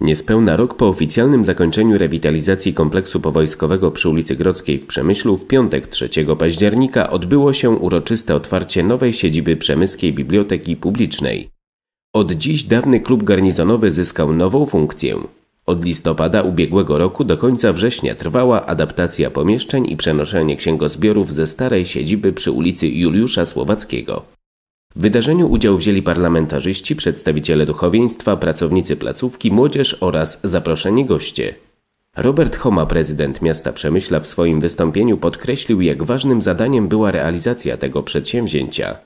Niespełna rok po oficjalnym zakończeniu rewitalizacji kompleksu powojskowego przy ulicy Grodzkiej w Przemyślu w piątek 3 października odbyło się uroczyste otwarcie nowej siedziby Przemyskiej Biblioteki Publicznej. Od dziś dawny klub garnizonowy zyskał nową funkcję. Od listopada ubiegłego roku do końca września trwała adaptacja pomieszczeń i przenoszenie księgozbiorów ze starej siedziby przy ulicy Juliusza Słowackiego. W wydarzeniu udział wzięli parlamentarzyści, przedstawiciele duchowieństwa, pracownicy placówki, młodzież oraz zaproszeni goście. Robert Homa, prezydent miasta Przemyśla, w swoim wystąpieniu podkreślił, jak ważnym zadaniem była realizacja tego przedsięwzięcia.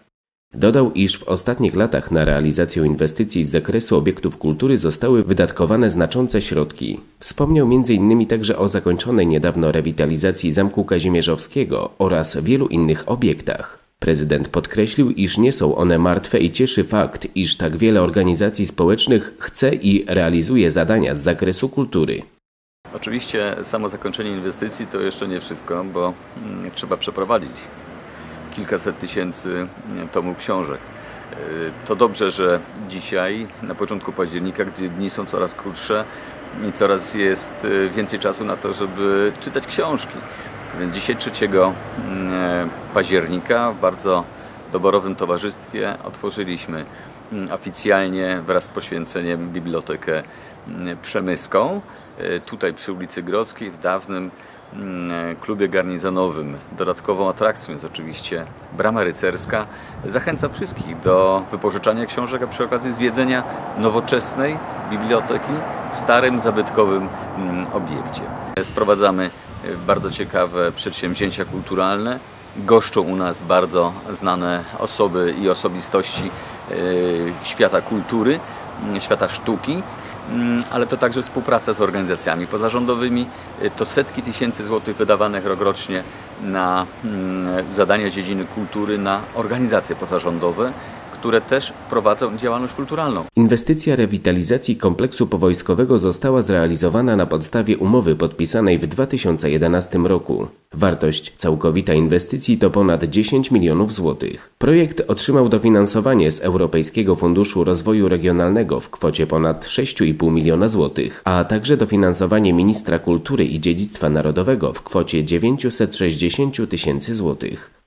Dodał, iż w ostatnich latach na realizację inwestycji z zakresu obiektów kultury zostały wydatkowane znaczące środki. Wspomniał m.in. także o zakończonej niedawno rewitalizacji Zamku Kazimierzowskiego oraz wielu innych obiektach. Prezydent podkreślił, iż nie są one martwe i cieszy fakt, iż tak wiele organizacji społecznych chce i realizuje zadania z zakresu kultury. Oczywiście samo zakończenie inwestycji to jeszcze nie wszystko, bo mm, trzeba przeprowadzić kilkaset tysięcy tomów książek. Y, to dobrze, że dzisiaj, na początku października, gdzie dni są coraz krótsze i coraz jest y, więcej czasu na to, żeby czytać książki. Więc dzisiaj 3 mm, października w bardzo doborowym towarzystwie otworzyliśmy mm, oficjalnie wraz z poświęceniem Bibliotekę mm, Przemyską. E, tutaj przy ulicy Grodzkiej w dawnym klubie garnizonowym. Dodatkową atrakcją jest oczywiście brama rycerska. Zachęcam wszystkich do wypożyczania książek, a przy okazji zwiedzenia nowoczesnej biblioteki w starym, zabytkowym obiekcie. Sprowadzamy bardzo ciekawe przedsięwzięcia kulturalne. Goszczą u nas bardzo znane osoby i osobistości e, świata kultury, świata sztuki, ale to także współpraca z organizacjami pozarządowymi. E, to setki tysięcy złotych wydawanych rokrocznie na zadania z dziedziny kultury, na organizacje pozarządowe które też prowadzą działalność kulturalną. Inwestycja rewitalizacji kompleksu powojskowego została zrealizowana na podstawie umowy podpisanej w 2011 roku. Wartość całkowita inwestycji to ponad 10 milionów złotych. Projekt otrzymał dofinansowanie z Europejskiego Funduszu Rozwoju Regionalnego w kwocie ponad 6,5 miliona złotych, a także dofinansowanie ministra kultury i dziedzictwa narodowego w kwocie 960 tysięcy złotych.